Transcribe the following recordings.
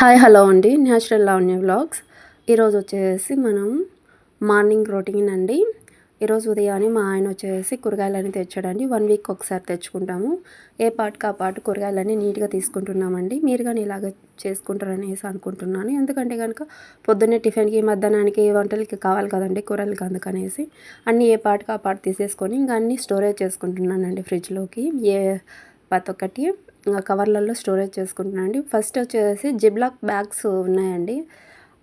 Hi hello అండి. Natural Lavanya vlogs. ఈరోజు వచ్చేసి మనం మార్నింగ్ రొటీన్ అండి. ఈరోజు ఉదయాన్నే మా ఆయన వచ్చేసి కూరగాయలన్నీ తెచ్చాడండి. వన్ వీక్ ఒకసారి తెచ్చుకుంటాము. ఏ పాటుకు ఆ పాటు కూరగాయలన్నీ నీట్గా తీసుకుంటున్నామండి. మీరు కానీ ఇలాగ చేసుకుంటారనేసి అనుకుంటున్నాను. ఎందుకంటే కనుక పొద్దున్నే టిఫిన్కి మధ్యాహ్నానికి వంటలకి కావాలి కదండి కూరలకి అందుకనేసి అన్నీ ఏ పాటుకు ఆ పాటు తీసేసుకొని ఇంకా అన్నీ స్టోరేజ్ చేసుకుంటున్నానండి ఫ్రిడ్జ్లోకి. ఏ ప్రతి ఒక్కటి కవర్లలో స్టోరేజ్ చేసుకుంటున్నానండి ఫస్ట్ వచ్చేసి జిబ్లాక్ బ్యాగ్స్ ఉన్నాయండి.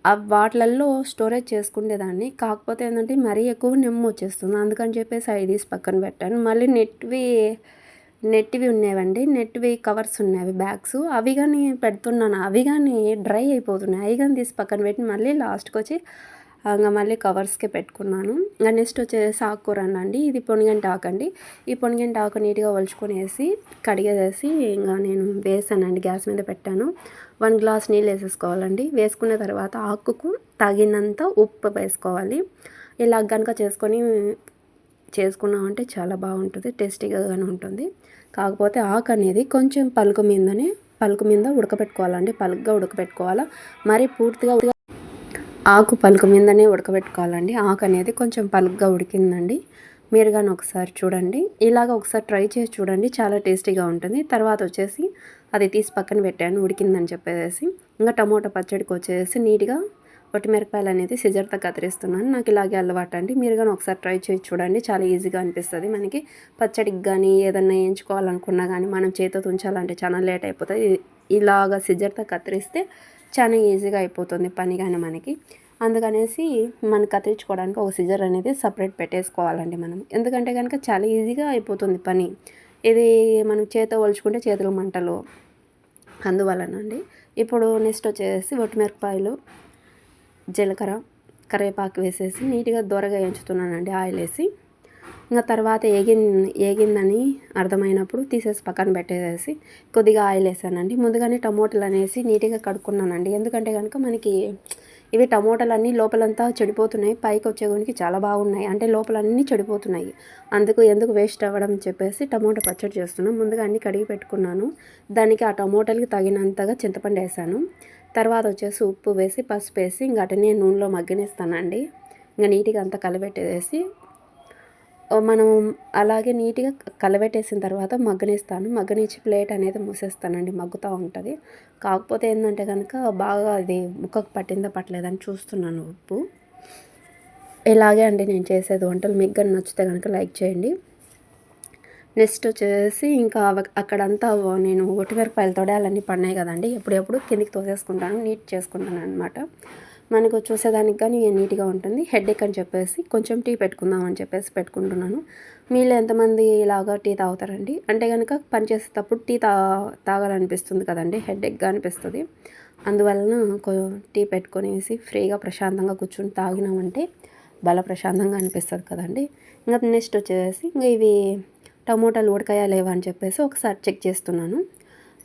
వాటిలల్లో స్టోరేజ్ చేసుకునేదాన్ని. కాకపోతే ఏంటంటే మరీ ఎక్కువ నెమ్ము వచ్చేస్తుంది. అందుకని చెప్పేసి అవి పక్కన పెట్టాను. మళ్ళీ నెట్వి నెట్వి ఉన్నాయండి నెట్వి కవర్స్ ఉన్నాయి బ్యాగ్స్. అవి కానీ పెడుతున్నాను. అవి కానీ డ్రై అయిపోతున్నాయి. అవి కానీ తీసి పక్కన పెట్టి మళ్ళీ లాస్ట్కి వచ్చి ఇంకా మళ్ళీ కవర్స్కే పెట్టుకున్నాను. ఇంకా నెక్స్ట్ వచ్చేసి ఆకుకూర అండి ఇది పొనిగంట ఆకు అండి ఈ పొనిగంట ఆకు నీట్గా వలుచుకునేసి కడిగేసేసి ఇంకా నేను వేసానండి. గ్యాస్ మీద పెట్టాను. వన్ గ్లాస్ నీళ్ళు వేసేసుకోవాలండి. వేసుకున్న తర్వాత ఆకుకు తగినంత ఉప్పు వేసుకోవాలి. ఇలా కనుక చేసుకొని చేసుకున్నామంటే చాలా బాగుంటుంది. టేస్టీగా కానీ ఉంటుంది. కాకపోతే ఆకు అనేది కొంచెం పలుకు మీదనే పలుకు మీద ఉడకబెట్టుకోవాలండి. పలుగ్గా ఉడకబెట్టుకోవాలా. మరి పూర్తిగా ఆకు పలుకు మీదనే ఉడకబెట్టుకోవాలండి. ఆకు అనేది కొంచెం పలుకుగా ఉడికిందండి. మీరు కానీ ఒకసారి చూడండి. ఇలాగ ఒకసారి ట్రై చేసి చూడండి. చాలా టేస్టీగా ఉంటుంది. తర్వాత వచ్చేసి అది తీసి పక్కన పెట్టాను. ఉడికిందని చెప్పేసి. ఇంకా టమోటా పచ్చడికి వచ్చేసి నీట్గా మిరపకాయలు అనేది సిజర్తో కత్తిరిస్తున్నాను. నాకు ఇలాగే అలవాటు అండి. మీరు కానీ ఒకసారి ట్రై చేసి చూడండి. చాలా ఈజీగా అనిపిస్తుంది. మనకి పచ్చడికి కానీ ఏదన్నా వేయించుకోవాలనుకున్నా కానీ మనం చేతితో తుంచాలంటే చాలా లేట్ అయిపోతుంది. ఇలాగ సిజర్తో కత్తిరిస్తే చాలా ఈజీగా అయిపోతుంది పని కానీ మనకి. అందుకనేసి మనం కత్తిరించుకోవడానికి ఒక సిజర్ అనేది సపరేట్ పెట్టేసుకోవాలండి మనం. ఎందుకంటే కనుక చాలా ఈజీగా అయిపోతుంది పని. ఇది మనం చేత ఒలుచుకుంటే చేతుల మంటలు అందువలనండి. ఇప్పుడు నెక్స్ట్ వచ్చేసి ఒట్టిమిరపకాయలు జీలకర్ర కరివేపాకు వేసేసి నీట్గా దొరగా ఎంచుతున్నానండి ఆయిల్ వేసి ఇంకా తర్వాత ఏగి ఏగిందని అర్థమైనప్పుడు తీసేసి పక్కన పెట్టేసేసి కొద్దిగా ఆయిల్ వేసానండి. ముందుగానే టమోటాలు అనేసి నీట్గా కడుక్కున్నానండి. ఎందుకంటే కనుక మనకి ఇవి టమోటాలు అన్నీ లోపలంతా చెడిపోతున్నాయి. పైకి వచ్చేగునికి చాలా బాగున్నాయి. అంటే లోపలన్నీ చెడిపోతున్నాయి. అందుకు ఎందుకు వేస్ట్ అవ్వడం చెప్పేసి టమోటా పచ్చడి చేస్తున్నాను ముందుగా అన్నీ కడిగి పెట్టుకున్నాను. దానికి ఆ టమోటాలకి తగినంతగా చింతపండు వేసాను. తర్వాత వచ్చేసి ఉప్పు వేసి పసుపు వేసి ఇంకా అటనే నూనెలో మగ్గనిస్తానండి. ఇంకా నీట్గా అంతా కలిపెట్టేసి మనం అలాగే నీట్గా కలబెట్టేసిన తర్వాత మగ్గనిస్తాను. మగ్గనిచ్చి ప్లేట్ అనేది మూసేస్తానండి. మగ్గుతూ ఉంటుంది. కాకపోతే ఏంటంటే కనుక బాగా అది ముక్కకు పట్టిందా పట్టలేదని చూస్తున్నాను ఉప్పు. ఇలాగే అండి నేను చేసేది వంటలు. మీకు కానీ నచ్చితే కనుక లైక్ చేయండి. నెక్స్ట్ వచ్చేసి ఇంకా అక్కడంతా నేను ఒట్టిమిరపకాయలు తొడాలన్నీ పడినాయి కదండి. ఎప్పుడెప్పుడు కిందికి తోసేసుకుంటాను నీట్ చేసుకుంటాను అనమాట మనకు చూసేదానికి కానీ నీట్గా ఉంటుంది. హెడేక్ అని చెప్పేసి కొంచెం టీ పెట్టుకుందాం అని చెప్పేసి పెట్టుకుంటున్నాను. మీలో ఎంతమంది ఇలాగా టీ తాగుతారండి? అంటే కనుక పని చేసేటప్పుడు టీ తా తాగాలనిపిస్తుంది కదండి హెడేక్గా అనిపిస్తుంది. అందువలన టీ పెట్టుకునేసి ఫ్రీగా ప్రశాంతంగా కూర్చుని తాగినామంటే బల ప్రశాంతంగా అనిపిస్తుంది కదండి. ఇంకా నెక్స్ట్ వచ్చేసి ఇంకా ఇవి టమోటాలు ఉడకాయా లేవా అని చెప్పేసి ఒకసారి చెక్ చేస్తున్నాను.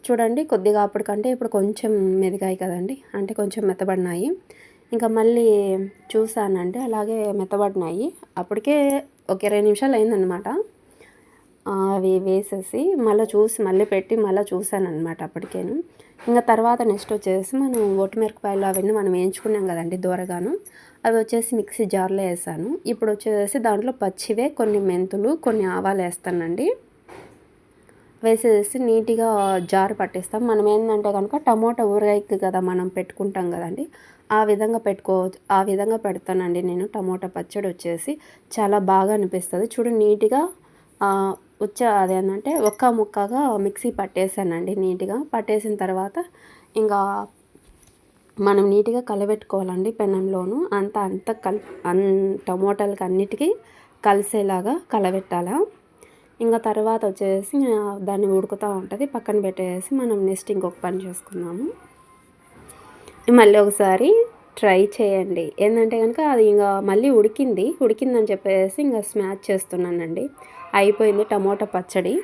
చూడండి కొద్దిగా అప్పటికంటే ఇప్పుడు కొంచెం మెదిగాయి కదండి అంటే కొంచెం మెత్తబడినాయి. ఇంకా మళ్ళీ చూసానంటే అలాగే మెత్తబడినాయి. అప్పటికే ఒక ఇరవై నిమిషాలు అయిందనమాట అవి వేసేసి మళ్ళీ చూసి మళ్ళీ పెట్టి మళ్ళీ చూసాను అప్పటికేను. ఇంకా తర్వాత నెక్స్ట్ వచ్చేసి మనం ఒట్టిమిరపకాయలు అవన్నీ మనం వేయించుకున్నాం కదండి దూరగాను. అవి వచ్చేసి మిక్సీ జార్లో వేసాను. ఇప్పుడు వచ్చేసి దాంట్లో పచ్చివే కొన్ని మెంతులు కొన్ని ఆవాలు వేస్తానండి. వేసేసి నీట్గా జారు పట్టేస్తాం. మనం ఏంటంటే కనుక టమోటా ఊరగాయకి కదా మనం పెట్టుకుంటాం కదండి. ఆ విధంగా పెట్టుకోవచ్చు ఆ విధంగా పెడతానండి నేను. టమోటా పచ్చడి వచ్చేసి చాలా బాగా అనిపిస్తుంది. చూడు నీట్గా వచ్చే అదేంటంటే ఒక్క ముక్కగా మిక్సీ పట్టేసానండి నీట్గా. పట్టేసిన తర్వాత ఇంకా మనం నీట్గా కలబెట్టుకోవాలండి పెనంలోను. అంత అంత కల్ అన్ టమోటాలకి అన్నిటికీ కలిసేలాగా కలబెట్టాలా. ఇంకా తర్వాత వచ్చేసి దాన్ని ఉడుకుతూ ఉంటుంది. పక్కన పెట్టేసి మనం నెక్స్ట్ ఇంకొక పని చేసుకుందాము. మళ్ళీ ఒకసారి ట్రై చేయండి. ఏంటంటే కనుక అది ఇంకా మళ్ళీ ఉడికింది. ఉడికిందని చెప్పేసి ఇంకా స్మాచ్ చేస్తున్నానండి. అయిపోయింది టమోటా పచ్చడి.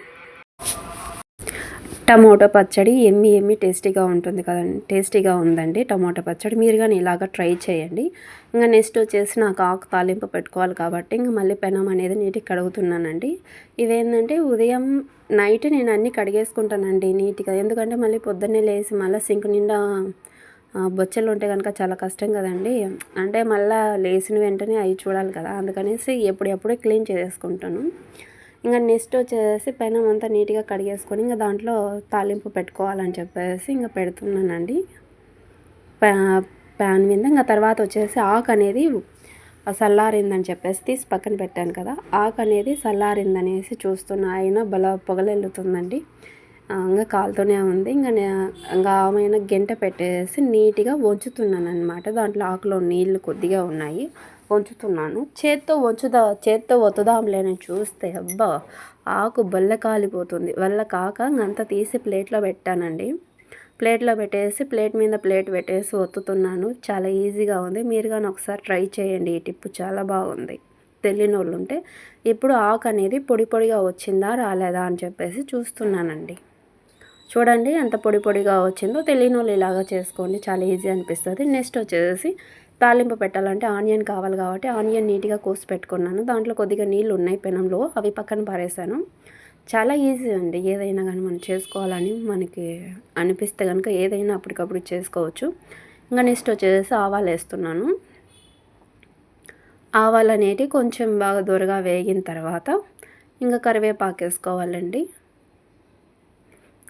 టమోటో పచ్చడి ఎమ్మి ఎమ్మి టేస్టీగా ఉంటుంది కదండి. టేస్టీగా ఉందండి టమోటో పచ్చడి. మీరు కానీ ఇలాగ ట్రై చేయండి. ఇంకా నెక్స్ట్ వచ్చేసి నాకు ఆకు తాలింపు పెట్టుకోవాలి కాబట్టి ఇంకా మళ్ళీ పెనం అనేది నీటికి కడుగుతున్నానండి. ఇవేంటంటే ఉదయం నైట్ నేను అన్నీ కడిగేసుకుంటానండి నీట్గా. ఎందుకంటే మళ్ళీ పొద్దున్నే లేసి మళ్ళీ సింక్ నిండా బొచ్చెలు ఉంటే కనుక చాలా కష్టం కదండి. అంటే మళ్ళీ లేచిన వెంటనే అవి చూడాలి కదా. అందుకనేసి ఎప్పుడెప్పుడే క్లీన్ చేసుకుంటాను ఇంకా నెక్స్ట్ వచ్చేసి పైన అంతా నీట్గా కడిగేసుకొని ఇంకా దాంట్లో తాలింపు పెట్టుకోవాలని చెప్పేసి ఇంకా పెడుతున్నానండి. ప్యాన్ మీద ఇంకా తర్వాత వచ్చేసి ఆకు అనేది చల్లారిందని చెప్పేసి తీసి పక్కన పెట్టాను కదా. ఆకు అనేది చల్లారిందనేసి చూస్తున్న. ఆయన బల పొగలెళ్ళుతుందండి ఇంకా కాలుతోనే ఉంది. ఇంకా ఇంకా ఆమె గంట పెట్టేసి నీట్గా వంచుతున్నాను అనమాట దాంట్లో ఆకులో నీళ్ళు కొద్దిగా ఉన్నాయి. వంచుతున్నాను. చేత్తో వంచుదా చేత్తో ఒత్తుదాంలేని చూస్తే. అబ్బా ఆకు బల్ల కాలిపోతుంది. వల్ల కాక అంత తీసి ప్లేట్లో పెట్టానండి. ప్లేట్లో పెట్టేసి ప్లేట్ మీద ప్లేట్ పెట్టేసి ఒత్తుతున్నాను. చాలా ఈజీగా ఉంది. మీరు కానీ ఒకసారి ట్రై చేయండి. ఈ టిప్పు చాలా బాగుంది. తెలియని వాళ్ళు ఉంటే ఇప్పుడు ఆకు అనేది పొడి పొడిగా వచ్చిందా రాలేదా అని చెప్పేసి చూస్తున్నానండి. చూడండి ఎంత పొడి పొడిగా వచ్చిందో తెలియని వాళ్ళు ఇలాగా చేసుకోండి చాలా ఈజీ అనిపిస్తుంది. నెక్స్ట్ వచ్చేసి తాలింపు పెట్టాలంటే ఆనియన్ కావాలి కాబట్టి ఆనియన్ నీట్గా కోసి పెట్టుకున్నాను. దాంట్లో కొద్దిగా నీళ్ళు ఉన్నాయి పెనంలో అవి పక్కన పారేసాను చాలా ఈజీ అండి ఏదైనా కానీ మనం చేసుకోవాలని మనకి అనిపిస్తే కనుక ఏదైనా అప్పటికప్పుడు చేసుకోవచ్చు. ఇంకా నెక్స్ట్ వచ్చేసి ఆవాలు వేస్తున్నాను. ఆవాలు అనేటివి కొంచెం బాగా దొరగా వేగిన తర్వాత ఇంకా కరివేపాకు వేసుకోవాలండి.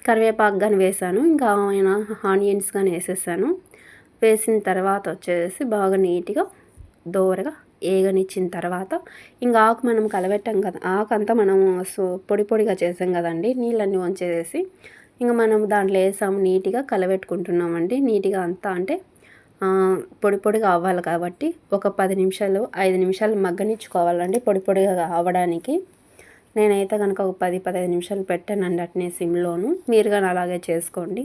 కరివేపాకు కానీ వేసాను. ఇంకా ఆయన ఆనియన్స్ కానీ వేసేసాను. వేసిన తర్వాత వచ్చేసి బాగా నీట్గా దోరగా ఏగనిచ్చిన తర్వాత ఇంకా ఆకు మనం కలబెట్టాం కదా ఆకు అంతా మనం సో పొడి పొడిగా చేసాం కదండి నీళ్ళన్నీ వంచేసేసి ఇంకా మనం దాంట్లో వేసాము నీట్గా కలబెట్టుకుంటున్నామండి. నీట్గా అంతా అంటే పొడి పొడిగా అవ్వాలి కాబట్టి ఒక పది నిమిషాలు ఐదు నిమిషాలు మగ్గనిచ్చుకోవాలండి పొడి పొడిగా అవ్వడానికి. నేనైతే కనుక ఒక పది పదహైదు నిమిషాలు పెట్టానండి అట్నే సిమ్లోను. మీరు కానీ అలాగే చేసుకోండి.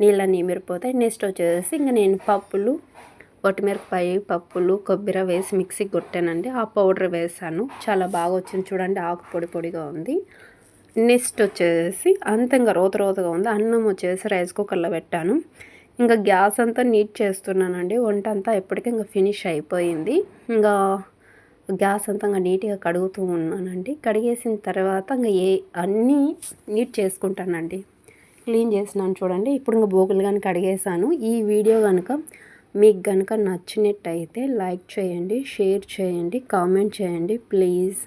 నీళ్ళన్నీ మిరిపోతాయి నెక్స్ట్ వచ్చేసి ఇంకా నేను పప్పులు వటిమిరపకాయ పప్పులు కొబ్బరి వేసి మిక్సీకి కొట్టానండి. ఆ పౌడర్ వేసాను. చాలా బాగా వచ్చింది చూడండి. ఆకు పొడి పొడిగా ఉంది. నెక్స్ట్ వచ్చేసి అంత ఇంకా రోత రోతగా ఉంది. అన్నం వచ్చేసి రైస్ కుక్కర్లో పెట్టాను. ఇంకా గ్యాస్ అంతా నీట్ చేస్తున్నానండి. వంట అంతా ఎప్పటికీ ఇంకా ఫినిష్ అయిపోయింది. ఇంకా గ్యాస్ అంతా ఇంకా నీట్గా కడుగుతూ ఉన్నానండి. కడిగేసిన తర్వాత ఇంకా ఏ అన్నీ నీట్ చేసుకుంటానండి. క్లీన్ చేసినాను చూడండి. ఇప్పుడు ఇంకా బోగులు కానీ కడిగేసాను ఈ వీడియో కనుక మీకు కనుక నచ్చినట్టయితే లైక్ చేయండి షేర్ చేయండి కామెంట్ చేయండి. ప్లీజ్.